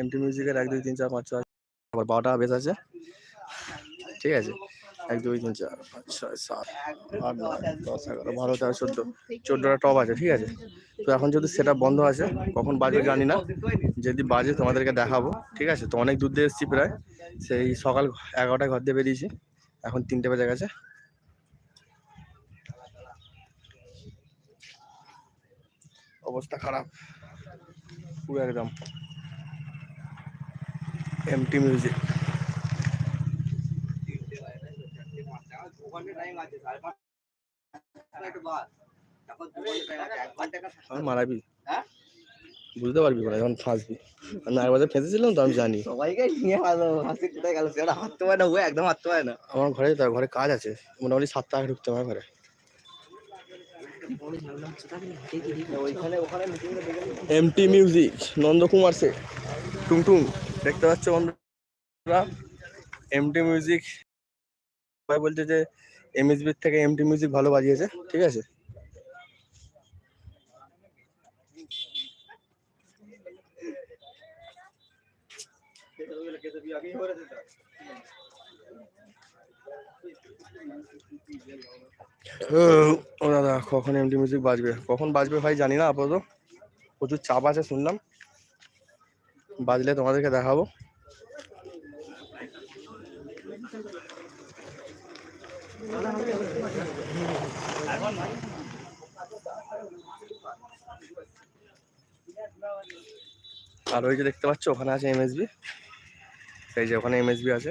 MT মিউজিকের এক, দুই, তিন, চার, পাঁচ, ছয়, আবার বারোটা বেস আছে। ঠিক আছে? এক, দুই, তিন, চার, পাঁচ, ছয়, সাত, আট, নয়, দশ, এগারো, বারো, তেরো, চোদ্দ, চোদ্দোটা টপ আছে, ঠিক আছে? তো এখন যদি সেটা বন্ধ আছে, কখন বাজে জানি না। যদি বাজে, তোমাদেরকে দেখাবো, ঠিক আছে? তো অনেক দূর দিয়ে এসেছি প্রায়। সেই সকাল এগারোটায় ঘর দিয়ে বেরিয়েছি। এখন তিনটে বেজে গেছে। অবস্থা খারাপ। পুরো একদম এমটি মিউজিক আমার মারাবি। হ্যাঁ? বুঝতে পারবি না যখন ফাঁসবি। আমি বাজার ফেঁসেছিলাম তো আমি জানি। সবাইকে নিয়ে হাসি কোথায় গেল? সেটা হাঁটতে পারে না ও একদম হাঁটতে পারে না। আমার ঘরে তো ঘরে কাজ আছে। মোটামুটি সাতটা আগে ঢুকতে আমার ঘরে। এমটি মিউজিক নন্দকুমার সে টুংটুং দেখতে পাচ্ছ বন্ধুরা? এমটি মিউজিক সবাই বলছে যে এমএসবির থেকে এমটি মিউজিক ভালো বাজিয়েছে, ঠিক আছে? দাদা কখন এমটি মিউজিক বাজবে? কখন বাজবে ভাই জানি না, আপাতত। প্রচুর চাপ আছে, শুনলাম। বাজলে তোমাদেরকে দেখাবো। আর ওই যে দেখতে পাচ্ছ, ওখানে আছে এমএসবি এই যে ওখানে এমএসবি আছে।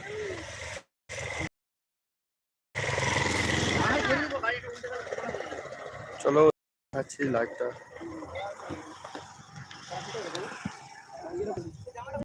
চলো দেখাচ্ছি লাইটটা